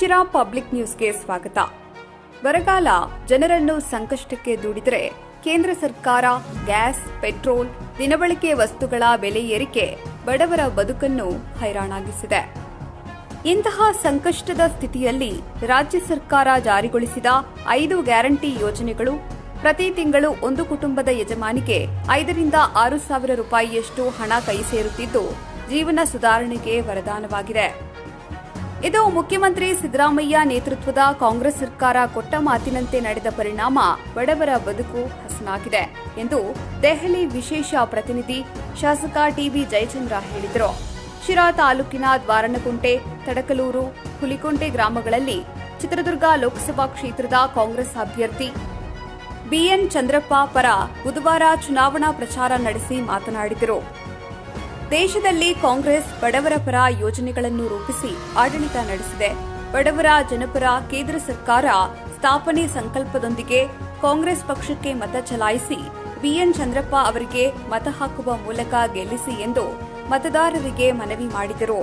Sira public ನ್ಯೂಸ್ಗೆ ಸ್ವಾಗತ. ಬರಗಾಲ ಜನರನ್ನು ಸಂಕಷ್ಟಕ್ಕೆ ದೂಡಿದರೆ ಕೇಂದ್ರ ಸರ್ಕಾರ ಗ್ಯಾಸ್, ಪೆಟ್ರೋಲ್, ದಿನಬಳಕೆ ವಸ್ತುಗಳ ಬೆಲೆ ಏರಿಕೆ ಬಡವರ ಬದುಕನ್ನು ಹೈರಾಣಾಗಿಸಿದೆ. ಇಂತಹ ಸಂಕಷ್ಟದ ಸ್ಥಿತಿಯಲ್ಲಿ ರಾಜ್ಯ ಸರ್ಕಾರ ಜಾರಿಗೊಳಿಸಿದ ಐದು ಗ್ಯಾರಂಟಿ ಯೋಜನೆಗಳು ಪ್ರತಿ ತಿಂಗಳು ಒಂದು ಕುಟುಂಬದ ಯಜಮಾನಿಗೆ ಐದರಿಂದ ಆರು ಸಾವಿರ ರೂಪಾಯಿಯಷ್ಟು ಹಣ ಕೈ ಸೇರುತ್ತಿದ್ದು ಜೀವನ ಸುಧಾರಣೆಗೆ ವರದಾನವಾಗಿದೆ. ಇದು ಮುಖ್ಯಮಂತ್ರಿ ಸಿದ್ದರಾಮಯ್ಯ ನೇತೃತ್ವದ ಕಾಂಗ್ರೆಸ್ ಸರ್ಕಾರ ಕೊಟ್ಟ ಮಾತಿನಂತೆ ನಡೆದ ಪರಿಣಾಮ ಬಡವರ ಬದುಕು ಹಸನಾಗಿದೆ ಎಂದು ದೆಹಲಿ ವಿಶೇಷ ಪ್ರತಿನಿಧಿ ಶಾಸಕ ಟಿಬಿ ಜಯಚಂದ್ರ ಹೇಳಿದರು. ಶಿರಾ ತಾಲೂಕಿನ ದ್ವಾರಣಕುಂಟೆ ತಡಕಲೂರು, ಹುಲಿಕುಂಟೆ ಗ್ರಾಮಗಳಲ್ಲಿ ಚಿತ್ರದುರ್ಗ ಲೋಕಸಭಾ ಕ್ಷೇತ್ರದ ಕಾಂಗ್ರೆಸ್ ಅಭ್ಯರ್ಥಿ ಬಿಎನ್ ಚಂದ್ರಪ್ಪ ಪರ ಬುಧವಾರ ಚುನಾವಣಾ ಪ್ರಚಾರ ನಡೆಸಿ ಮಾತನಾಡಿದರು. ದೇಶದಲ್ಲಿ ಕಾಂಗ್ರೆಸ್ ಬಡವರ ಪರ ಯೋಜನೆಗಳನ್ನು ರೂಪಿಸಿ ಆಡಳಿತ ನಡೆಸಿದೆ. ಬಡವರ, ಜನಪರ, ಕೇಂದ್ರ ಸರ್ಕಾರ ಸ್ಥಾಪನೆ ಸಂಕಲ್ಪದೊಂದಿಗೆ ಕಾಂಗ್ರೆಸ್ ಪಕ್ಷಕ್ಕೆ ಮತ ಚಲಾಯಿಸಿ ಬಿಎನ್ ಚಂದ್ರಪ್ಪ ಅವರಿಗೆ ಮತ ಹಾಕುವ ಮೂಲಕ ಗೆಲ್ಲಿಸಿ ಎಂದು ಮತದಾರರಿಗೆ ಮನವಿ ಮಾಡಿದರು.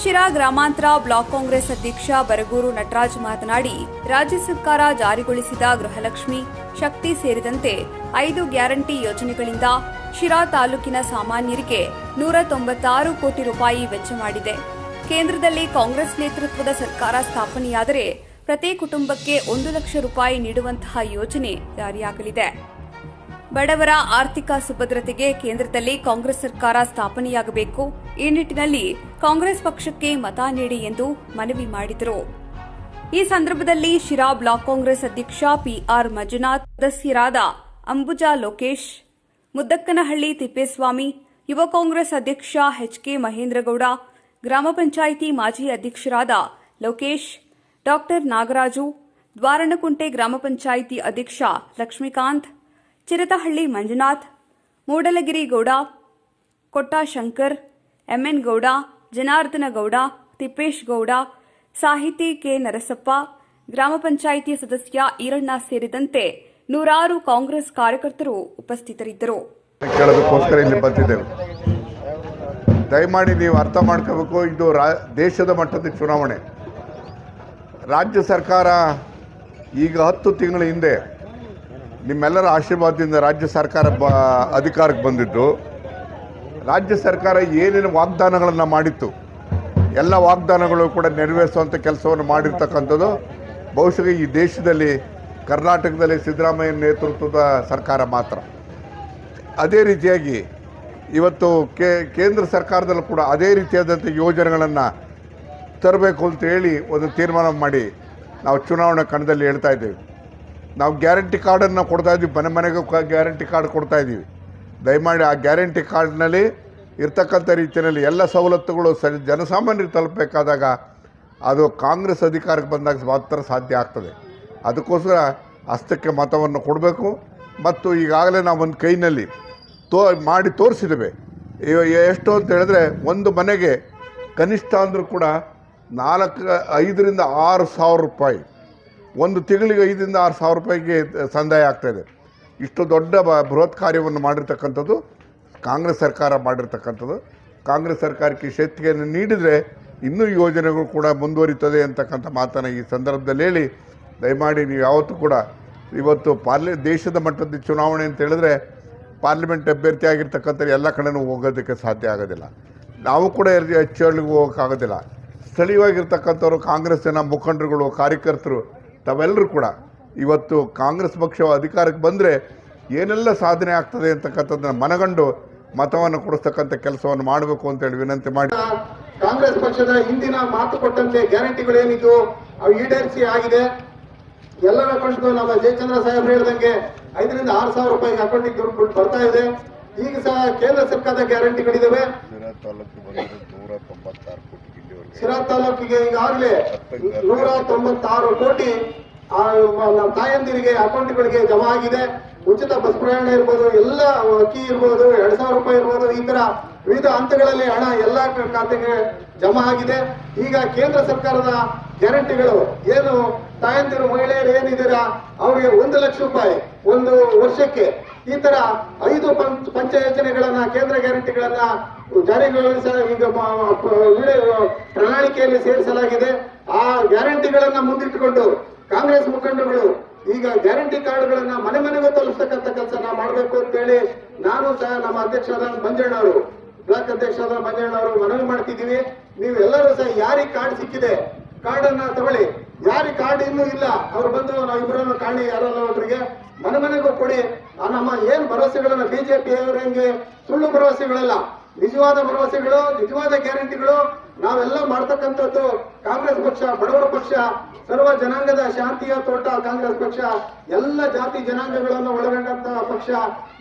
ಶಿರಾ ಗ್ರಾಮಾಂತರ ಬ್ಲಾಕ್ ಕಾಂಗ್ರೆಸ್ ಅಧ್ಯಕ್ಷ ಬರಗೂರು ನಟರಾಜ್ ಮಾತನಾಡಿ, ರಾಜ್ಯ ಸರ್ಕಾರ ಜಾರಿಗೊಳಿಸಿದ ಗೃಹಲಕ್ಷ್ಮಿ ಶಕ್ತಿ ಸೇರಿದಂತೆ ಐದು ಗ್ಯಾರಂಟಿ ಯೋಜನೆಗಳಿಂದ ಶಿರಾ ತಾಲೂಕಿನ ಸಾಮಾನ್ಯರಿಗೆ ನೂರ ತೊಂಬತ್ತಾರು ಕೋಟಿ ರೂಪಾಯಿ ವೆಚ್ಚ ಮಾಡಿದೆ. ಕೇಂದ್ರದಲ್ಲಿ ಕಾಂಗ್ರೆಸ್ ನೇತೃತ್ವದ ಸರ್ಕಾರ ಸ್ಥಾಪನೆಯಾದರೆ ಪ್ರತಿ ಕುಟುಂಬಕ್ಕೆ ಒಂದು ಲಕ್ಷ ರೂಪಾಯಿ ನೀಡುವಂತಹ ಯೋಜನೆ ಜಾರಿಯಾಗಲಿದೆ. ಬಡವರ ಆರ್ಥಿಕ ಸುಭದ್ರತೆಗೆ ಕೇಂದ್ರದಲ್ಲಿ ಕಾಂಗ್ರೆಸ್ ಸರ್ಕಾರ ಸ್ಥಾಪನೆಯಾಗಬೇಕು. ಈ ನಿಟ್ಟಿನಲ್ಲಿ ಕಾಂಗ್ರೆಸ್ ಪಕ್ಷಕ್ಕೆ ಮತ ನೀಡಿ ಎಂದು ಮನವಿ ಮಾಡಿದರು. ಈ ಸಂದರ್ಭದಲ್ಲಿ ಶಿರಾ ಬ್ಲಾಕ್ ಕಾಂಗ್ರೆಸ್ ಅಧ್ಯಕ್ಷ ಪಿಆರ್ ಮಂಜುನಾಥ್, ಸದಸ್ಯರಾದ ಅಂಬುಜಾ ಲೋಕೇಶ್, ಮುದ್ದಕ್ಕನಹಳ್ಳಿ ತಿಪ್ಪೇಸ್ವಾಮಿ, ಯುವ ಕಾಂಗ್ರೆಸ್ ಅಧ್ಯಕ್ಷ ಎಚ್ಕೆ ಮಹೇಂದ್ರಗೌಡ, ಗ್ರಾಮ ಪಂಚಾಯಿತಿ ಮಾಜಿ ಅಧ್ಯಕ್ಷರಾದ ಲೋಕೇಶ್, ಡಾಕ್ಟರ್ ನಾಗರಾಜು ದ್ವಾರಣಕುಂಟೆ ಗ್ರಾಮ ಪಂಚಾಯಿತಿ ಅಧ್ಯಕ್ಷ ಲಕ್ಷ್ಮೀಕಾಂತ್ ಚಿರತಹಳ್ಳಿ ಮಂಜುನಾಥ್, ಮೂಡಲಗಿರಿ ಗೌಡ ಕೊಟ್ಟ ಶಂಕರ್ ಎಂಎನ್ ಗೌಡ, ಜನಾರ್ದನ ಗೌಡ, ತಿಪ್ಪೇಶ್ ಗೌಡ, ಸಾಹಿತಿ ಕೆ. ನರಸಪ್ಪ, ಗ್ರಾಮ ಪಂಚಾಯಿತಿ ಸದಸ್ಯ ಈರಣ್ಣ ಸೇರಿದಂತೆ ನೂರಾರು ಕಾಂಗ್ರೆಸ್ ಕಾರ್ಯಕರ್ತರು ಉಪಸ್ಥಿತರಿದ್ದರು. ದಯಮಾಡಿ ನೀವು ಅರ್ಥ ಮಾಡ್ಕೋಬೇಕು, ಇದು ರಾ, ದೇಶದ ಮಟ್ಟದ ಚುನಾವಣೆ. ರಾಜ್ಯ ಸರ್ಕಾರ ಈಗ ಹತ್ತು ತಿಂಗಳ ಹಿಂದೆ ನಿಮ್ಮೆಲ್ಲರ ಆಶೀರ್ವಾದದಿಂದ ರಾಜ್ಯ ಸರ್ಕಾರ ಬ, ಅಧಿಕಾರಕ್ಕೆ ಬಂದಿದ್ದು. ರಾಜ್ಯ ಸರ್ಕಾರ ಏನೇನು ವಾಗ್ದಾನಗಳನ್ನು ಮಾಡಿತ್ತು, ಎಲ್ಲ ವಾಗ್ದಾನಗಳು ಕೂಡ ನೆರವೇರಿಸುವಂಥ ಕೆಲಸವನ್ನು ಮಾಡಿರ್ತಕ್ಕಂಥದ್ದು. ಬಹುಶಃ ಈ ದೇಶದಲ್ಲಿ, ಕರ್ನಾಟಕದಲ್ಲಿ ಸಿದ್ದರಾಮಯ್ಯ ನೇತೃತ್ವದ ಸರ್ಕಾರ ಮಾತ್ರ. ಅದೇ ರೀತಿಯಾಗಿ ಇವತ್ತು ಕೇಂದ್ರ ಸರ್ಕಾರದಲ್ಲೂ ಕೂಡ ಅದೇ ರೀತಿಯಾದಂಥ ಯೋಜನೆಗಳನ್ನು ತರಬೇಕು ಅಂತ ಹೇಳಿ ಒಂದು ತೀರ್ಮಾನ ಮಾಡಿ ನಾವು ಚುನಾವಣಾ ಕಣದಲ್ಲಿ ಹೇಳ್ತಾ ಇದ್ದೇವೆ. ನಾವು ಗ್ಯಾರಂಟಿ ಕಾರ್ಡನ್ನು ಕೊಡ್ತಾ ಇದ್ದೀವಿ. ಮನೆ ಮನೆಗೆ ಗ್ಯಾರಂಟಿ ಕಾರ್ಡ್ ಕೊಡ್ತಾ ಇದ್ದೀವಿ. ದಯಮಾಡಿ ಆ ಗ್ಯಾರಂಟಿ ಕಾರ್ಡ್ನಲ್ಲಿ ಇರ್ತಕ್ಕಂಥ ರೀತಿಯಲ್ಲಿ ಎಲ್ಲ ಸವಲತ್ತುಗಳು ಸ ಜನಸಾಮಾನ್ಯರಿಗೆ ತಲುಪಬೇಕಾದಾಗ ಅದು ಕಾಂಗ್ರೆಸ್ ಅಧಿಕಾರಕ್ಕೆ ಬಂದಾಗ ಮಾತ್ರ ಸಾಧ್ಯ ಆಗ್ತದೆ. ಅದಕ್ಕೋಸ್ಕರ ಹಸ್ತಕ್ಕೆ ಮತವನ್ನು ಕೊಡಬೇಕು. ಮತ್ತು ಈಗಾಗಲೇ ನಾವು ಒಂದು ಕೈನಲ್ಲಿ ತೋ ಮಾಡಿ ತೋರಿಸಿದ್ದೇವೆ. ಎಷ್ಟು ಅಂತ ಹೇಳಿದ್ರೆ ಒಂದು ಮನೆಗೆ ಕನಿಷ್ಠ ಅಂದರೂ ಕೂಡ ನಾಲ್ಕು ಐದರಿಂದ ಆರು ಸಾವಿರ ರೂಪಾಯಿ ಒಂದು ತಿಂಗಳಿಗೆ ಐದರಿಂದ ಆರು ಸಾವಿರ ರೂಪಾಯಿಗೆ ಸಂದಾಯ ಆಗ್ತಾಯಿದೆ ಇಷ್ಟು ದೊಡ್ಡ ಬ, ಬೃಹತ್ ಕಾರ್ಯವನ್ನು ಮಾಡಿರ್ತಕ್ಕಂಥದ್ದು ಕಾಂಗ್ರೆಸ್ ಸರ್ಕಾರ ಮಾಡಿರ್ತಕ್ಕಂಥದ್ದು. ಕಾಂಗ್ರೆಸ್ ಸರ್ಕಾರಕ್ಕೆ ಶಕ್ತಿಯನ್ನು ನೀಡಿದರೆ ಇನ್ನೂ ಯೋಜನೆಗಳು ಕೂಡ ಮುಂದುವರಿತದೆ ಅಂತಕ್ಕಂಥ ಮಾತನ್ನು ಈ ಸಂದರ್ಭದಲ್ಲಿ ಹೇಳಿ, ದಯಮಾಡಿ ನೀವು ಯಾವತ್ತೂ ಕೂಡ ಇವತ್ತು ಪಾರ್ಲಿ, ದೇಶದ ಮಟ್ಟದ ಚುನಾವಣೆ ಅಂತ ಹೇಳಿದ್ರೆ ಪಾರ್ಲಿಮೆಂಟ್ ಅಭ್ಯರ್ಥಿ ಎಲ್ಲ ಕಡೆನೂ ಹೋಗೋದಕ್ಕೆ ಸಾಧ್ಯ ಆಗೋದಿಲ್ಲ. ನಾವು ಕೂಡ ಹೆಚ್ಚು ಹಳ್ಳಿಗೆ ಹೋಗೋಕ್ಕಾಗೋದಿಲ್ಲ. ಸ್ಥಳೀಯವಾಗಿರ್ತಕ್ಕಂಥವ್ರು ಕಾಂಗ್ರೆಸ್ಸಿನ ಮುಖಂಡರುಗಳು, ಕಾರ್ಯಕರ್ತರು ತಾವೆಲ್ಲರೂ ಕೂಡ ಇವತ್ತು ಕಾಂಗ್ರೆಸ್ ಪಕ್ಷ ಅಧಿಕಾರಕ್ಕೆ ಬಂದರೆ ಏನೆಲ್ಲ ಸಾಧನೆ ಆಗ್ತದೆ ಅಂತಕ್ಕಂಥದ್ದನ್ನು ಮನಗಂಡು ಮತವನ್ನು ಕೊಡಿಸ್ತಕ್ಕಂಥ ಕೆಲಸವನ್ನು ಮಾಡಬೇಕು ಅಂತೇಳಿ ವಿನಂತಿ ಮಾಡಿ. ಕಾಂಗ್ರೆಸ್ ಪಕ್ಷದ ಹಿಂದಿನ ಮಾತು ಕೊಟ್ಟಂತೆ ಗ್ಯಾರಂಟಿಗಳು ಏನಿದ್ದು ಅವು ಈಡೇರಿಸಿ ಆಗಿದೆ. ಎಲ್ಲರ ಅಕೌಂಟ್ಗೂ ನಮ್ಮ ಜಯಚಂದ್ರ ಸಾಹೇಬ್ ಹೇಳ್ದಂಗೆ ಐದರಿಂದ ಆರು ಸಾವಿರ ರೂಪಾಯಿಗೆ ಅಕೌಂಟಿಗೆ ದುಡ್ಡು ಬರ್ತಾ ಇದೆ. ಈಗ ಸಹ ಕೇಂದ್ರ ಸರ್ಕಾರದ ಗ್ಯಾರಂಟಿಗಳಿದಾವೆ ಸಿರಾ ತಾಲೂಕಿಗೆ ಈಗಾಗಲೇ ನೂರ ತೊಂಬತ್ತಾರು ಕೋಟಿ ನಮ್ಮ ತಾಯಂದಿರಿಗೆ ಅಕೌಂಟ್ಗಳಿಗೆ ಜಮಾ ಆಗಿದೆ. ಉಚಿತ ಬಸ್ ಪ್ರಯಾಣ ಇರ್ಬೋದು ಎಲ್ಲ ಅಕ್ಕಿ ಇರ್ಬೋದು ಎರಡ್ ಸಾವಿರ ರೂಪಾಯಿ ಇರ್ಬೋದು ಈ ತರ ವಿವಿಧ ಹಂತಗಳಲ್ಲಿ ಹಣ ಎಲ್ಲ ಖಾತೆಗೆ ಜಮಾ ಆಗಿದೆ. ಈಗ ಕೇಂದ್ರ ಸರ್ಕಾರದ ಗ್ಯಾರಂಟಿಗಳು ಏನು? ತಾಯಂದಿರು ಮಹಿಳೆಯರು ಏನಿದ್ದೀರಾ? ಅವರಿಗೆ ಒಂದು ಲಕ್ಷ ರೂಪಾಯಿ ಒಂದು ವರ್ಷಕ್ಕೆ ಈ ತರ ಐದು ಪಂಚ ಯೋಜನೆಗಳನ್ನ, ಕೇಂದ್ರ ಗ್ಯಾರಂಟಿಗಳನ್ನ ಜಾರಿಗೊಳಿಸ ಈಗ ಪ್ರಣಾಳಿಕೆಯಲ್ಲಿ ಸೇರಿಸಲಾಗಿದೆ. ಆ ಗ್ಯಾರಂಟಿಗಳನ್ನ ಮುಂದಿಟ್ಟುಕೊಂಡು ಕಾಂಗ್ರೆಸ್ ಮುಖಂಡಗಳು ಈಗ ಗ್ಯಾರಂಟಿ ಕಾರ್ಡ್ಗಳನ್ನ ಮನೆ ಮನೆಗೂ ತಲುಪಿಸ್ತಕ್ಕಂಥ ಕೆಲಸ ನಾವು ಮಾಡಬೇಕು ಅಂತೇಳಿ ನಾನು ಸಹ ನಮ್ಮ ಅಧ್ಯಕ್ಷರಾದ ಮಂಜಣ್ಣ ಅವರು ಬ್ಲಾಕ್ ಅಧ್ಯಕ್ಷರಾದ ಮಂಜಣ್ಣ ಅವರು ಮನವಿ ಮಾಡ್ತಿದ್ದೀವಿ. ನೀವು ಎಲ್ಲರೂ ಸಹ ಯಾರಿಗೆ ಕಾರ್ಡ್ ಸಿಕ್ಕಿದೆ ಕಾರ್ಡ್ ಅನ್ನ ತಗೊಳ್ಳಿ. ಯಾರಿಗೆ ಕಾರ್ಡ್ ಇನ್ನೂ ಇಲ್ಲ, ಅವ್ರು ಬಂದು ನಾವು ಇಬ್ಬರನ್ನು ಕಾಣಿ, ಯಾರಲ್ಲ ಒಬ್ಬರಿಗೆ ಮನೆ ಮನೆಗೂ ಕೊಡಿ ನಮ್ಮ ಏನ್ ಭರವಸೆಗಳನ್ನ ಬಿಜೆಪಿ ಅವರಂಗೆ ಸುಳ್ಳು ಭರವಸೆಗಳಲ್ಲ. ನಿಜವಾದ ಭರವಸೆಗಳು, ನಿಜವಾದ ಗ್ಯಾರಂಟಿಗಳು ನಾವೆಲ್ಲ ಮಾಡ್ತಕ್ಕಂಥದ್ದು ಕಾಂಗ್ರೆಸ್ ಪಕ್ಷ, ಬಡವರ ಪಕ್ಷ, ಸರ್ವ ಜನಾಂಗದ ಶಾಂತಿಯ ತೋಟ ಕಾಂಗ್ರೆಸ್ ಪಕ್ಷ, ಎಲ್ಲ ಜಾತಿ ಜನಾಂಗಗಳನ್ನು ಒಳಗೊಂಡಂತಹ ಪಕ್ಷ.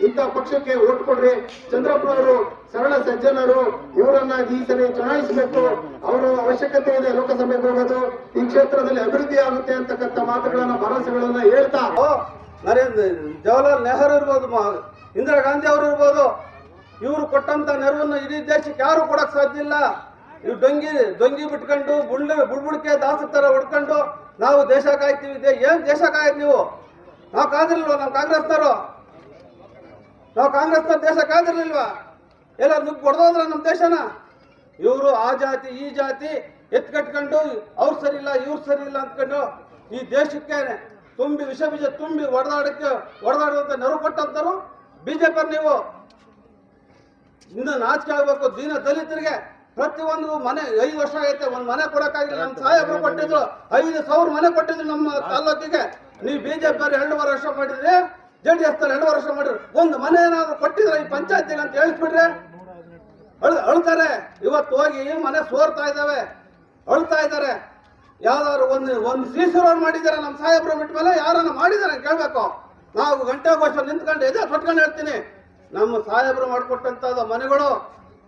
ಇಂಥ ಪಕ್ಷಕ್ಕೆ ಓಟ್ ಕೊಡ್ರಿ. ಚಂದ್ರಪ್ಪನವರು ಸರಳ ಸಜ್ಜನರು. ಇವರನ್ನ ಈ ಸರಿ ಚುನಾಯಿಸಬೇಕು ಅವರು ಅವಶ್ಯಕತೆ ಇದೆ ಲೋಕಸಭೆಗೆ ಹೋಗೋದು. ಈ ಕ್ಷೇತ್ರದಲ್ಲಿ ಅಭಿವೃದ್ಧಿ ಆಗುತ್ತೆ ಅಂತಕ್ಕಂಥ ಮಾತುಗಳನ್ನ, ಭರವಸೆಗಳನ್ನ ಹೇಳ್ತಾ. ನರೇಂದ್ರ, ಜವಾಹರ್ಲಾಲ್ ನೆಹರು ಇರ್ಬೋದು ಇಂದಿರಾ ಗಾಂಧಿ ಅವರು ಇರ್ಬೋದು. ಇವರು ಕೊಟ್ಟಂತ ನೆರವನ್ನು ಇಡೀ ದೇಶಕ್ಕೆ ಯಾರು ಕೊಡಕ್ ಸಾಧ್ಯ ಇಲ್ಲ. ಇವು ಡೊಂಗಿ ಡೊಂಗಿ ಬಿಟ್ಕೊಂಡು ಬುಳ್ಳ ಬುಡ್ಬುಡ್ಕೆ ದಾಸ ತರ ಹೊಡ್ಕೊಂಡು ನಾವು ದೇಶ ಕಾಯ್ತೀವಿ ಏನು ದೇಶ ಕಾಯ್ತು ನೀವು? ನಾವು ಕಾದಿರ್ಲಿಲ್ವ ನಾವು ಕಾಂಗ್ರೆಸ್ನವರು. ನಾವು ಕಾಂಗ್ರೆಸ್ನ ದೇಶ ಕಾದಿರ್ಲಿಲ್ವಾ ಎಲ್ಲ ನುಗ್ಗಿ ಹೊಡೆದೋದ್ರ ನಮ್ಮ ದೇಶನ? ಇವರು ಆ ಜಾತಿ, ಈ ಜಾತಿ ಎತ್ಕಟ್ಕೊಂಡು ಅವ್ರು ಸರಿ ಇಲ್ಲ, ಇವ್ರು ಸರಿ ಇಲ್ಲ ಅಂದ್ಕೊಂಡು ಈ ದೇಶಕ್ಕೆ ತುಂಬಿ, ವಿಷ ಬೀಜ ತುಂಬಿ ಹೊಡೆದಾಡಕ್ಕೆ, ಹೊಡೆದಾಡುವಂತ ನೆರವು ಕೊಟ್ಟಂತರು ಬಿಜೆಪಿ ನೀವು. ಇನ್ನು ನಾಚಿಕೆ ಆಗ್ಬೇಕು, ದೀನ ದಲಿತರಿಗೆ. ಪ್ರತಿಯೊಂದು ಮನೆ ಐದು ವರ್ಷ ಆಗೈತೆ ಒಂದ್ ಮನೆ ಕೊಡಕ್ಕಾಗಿಲ್ಲ ನಮ್ಮ ಸಾಹೇಬರು ಕೊಟ್ಟಿದ್ರು. ಐದು ಸಾವಿರ ಮನೆ ಕೊಟ್ಟಿದ್ರು ನಮ್ಮ ತಾಲೂಕಿಗೆ. ನೀವು ಬಿಜೆಪಿ ಅವ್ರು ಎರಡೂವರೆ ವರ್ಷ ಮಾಡಿದ್ರಿ ಜೆ ಡಿ ಎಸ್ ಎರಡು ವರ್ಷ ಮಾಡಿದ್ರು. ಒಂದು ಮನೆ ಏನಾದ್ರು ಕೊಟ್ಟಿದ್ರೆ ಈ ಪಂಚಾಯತಿಗೆ ಅಂತ ಹೇಳಿಸ್ಬಿಟ್ರೆ ಅಳ್ ಅಳ್ತಾರೆ. ಇವತ್ತು ಹೋಗಿ ಮನೆ ಸೋರ್ತಾ ಇದ್ದಾವೆ. ಅಳ್ತಾ ಇದ್ದಾರೆ. ಯಾವ್ದಾದ್ರು ಒಂದು ಒಂದು ಸಿ ರೋಡ್ ಮಾಡಿದ್ದಾರೆ ನಮ್ಮ ಸಾಹೇಬ್ರು ಬಿಟ್ಟ ಮೇಲೆ ಯಾರನ್ನ ಮಾಡಿದ್ದಾರೆ ಕೇಳ್ಬೇಕು. ನಾವು ಗಂಟೆ ವರ್ಷ ನಿಂತ್ಕೊಂಡು ಎದೆ ತೊಟ್ಕೊಂಡು ಹೇಳ್ತೀನಿ. ನಮ್ಮ ಸಾಹೇಬ್ರು ಮಾಡಿಕೊಟ್ಟಂತ ಮನೆಗಳು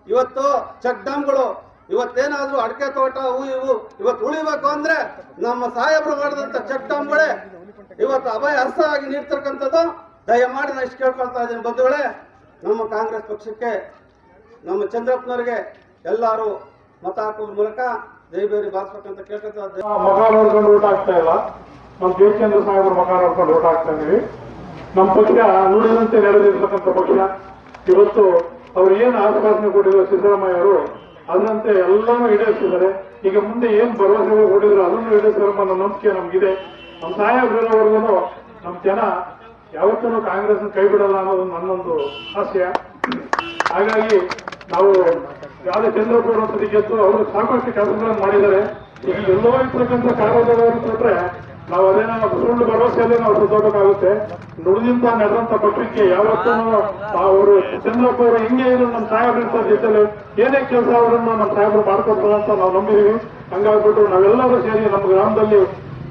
ಇವತ್ತು ಚೆಕ್ ಡ್ಯಾಮ್ಗಳು ಇವತ್ತೇನಾದ್ರೂ ಅಡಿಕೆ ತೋಟ, ಹೂ ಇವು, ಇವತ್ತು ಉಳಿಬೇಕು ಅಂದ್ರೆ ನಮ್ಮ ಸಾಹೇಬರು ಮಾಡಿದಂತ ಚೆಕ್ ಡ್ಯಾಮ್ಗಳೇ ಇವತ್ತು ಅಭಯ ಆಗಿ ನೀಡ್ತಕ್ಕಂಥದ್ದು ದಯಮಾಡಿ ನಾನು ಇಷ್ಟು ಕೇಳ್ಕೊಳ್ತಾ ಇದ್ದೀನಿ ಬಂಧುಗಳೇ. ನಮ್ಮ ಕಾಂಗ್ರೆಸ್ ಪಕ್ಷಕ್ಕೆ, ನಮ್ಮ ಚಂದ್ರಪ್ಪನವ್ರಿಗೆ ಎಲ್ಲರೂ ಮತ ಹಾಕೋದ್ರ ಮೂಲಕ ಜೈಬೇರಿ ಬಾರಿಸ್ಬೇಕಂತ ಕೇಳ್ಕೊಳ್ತಾ ಮಗ ನೋಡ್ಕೊಂಡು ಊಟ ಆಗ್ತಾ ಇಲ್ಲ. ನಮ್ಮ ಜಯಚಂದ್ರ ಸಾಹೇಬರ ಮಗ ನೋಡ್ಕೊಂಡು ಊಟ ಆಗ್ತಾ ಇದೀವಿ ನಮ್ಮ ಪಕ್ಷ ನುಡಿದಂತೆ ನಡೆದಿರ್ತಕ್ಕಂಥ ಪಕ್ಷ. ಇವತ್ತು ಅವ್ರು ಏನು ಆಶ್ವಾಸನೆ ಕೊಟ್ಟಿದ್ರು ಸಿದ್ದರಾಮಯ್ಯ ಅವರು ಅದರಂತೆ ಎಲ್ಲಾನು ಈಡೇರಿಸಿದ್ದಾರೆ. ಈಗ ಮುಂದೆ ಏನು ಭರವಸೆ ಕೊಟ್ಟಿದ್ರು ಅದನ್ನು ಈಡೇರಿಸಿರೋ ಅನ್ನೋ ನಂಬಿಕೆ ನಮ್ಗಿದೆ. ನಮ್ಮ ಸಾಹೇಬ್ರಿರೋವರೆಗೂ ನಮ್ಮ ಜನ ಯಾವತ್ತೂ ಕಾಂಗ್ರೆಸ್ ಕೈ ಬಿಡಲ್ಲ ಅನ್ನೋದು ನನ್ನೊಂದು ಆಶಯ ಹಾಗಾಗಿ ನಾವು ಯಾವುದೇ ಚಂದ್ರಪುರ ಗೆದ್ದು ಅವರು ಸಾಕಷ್ಟು ಕೆಲಸಗಳನ್ನು ಮಾಡಿದ್ದಾರೆ. ಈಗ ಎಲ್ಲೋ ಇರ್ತಕ್ಕಂಥ ಕಾರ್ಯದವರು ಕೊಟ್ರೆ ನಾವು ಅದೇನೋ ಸುಳ್ಳು ಭರವಸೆಯಲ್ಲೇ ನಾವು ಸುತ್ತೋಗಬೇಕಾಗುತ್ತೆ ನುಡಿದಿಂದ ನಡೆದಂತ ಪಕ್ಷಕ್ಕೆ ಯಾವತ್ತೂ ಅವರು ಚಂದ್ರಪ್ಪ ಅವರು ಹಿಂಗೆ ಇದ್ರು ನಮ್ಮ ಸಾಹೇಬರು ಇರ್ತಾರೆ ಜೊತೆಲಿ ಏನೇ ಕೆಲಸ ಅವರನ್ನು ನಮ್ಮ ಸಾಹೇಬರು ಮಾಡ್ಕೊಡ್ತಾರೆ ಅಂತ ನಾವು ನಂಬಿದೀವಿ ಹಂಗಾಗ್ಬಿಟ್ಟು ನಾವೆಲ್ಲರೂ ಸೇರಿ ನಮ್ಮ ಗ್ರಾಮದಲ್ಲಿ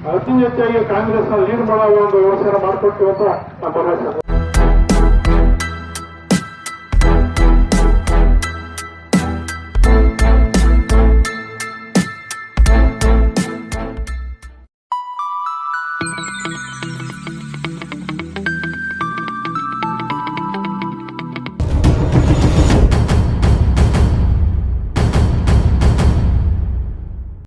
ಅತಿ ಹೆಚ್ಚಾಗಿ ಕಾಂಗ್ರೆಸ್ನ ಲೀಡ್ ಮಾಡೋ ಒಂದು ವ್ಯವಸ್ಥೆ ಮಾಡ್ಕೊಡ್ತೀವಿ ಅಂತ ನಮ್ಮ ಭರವಸೆ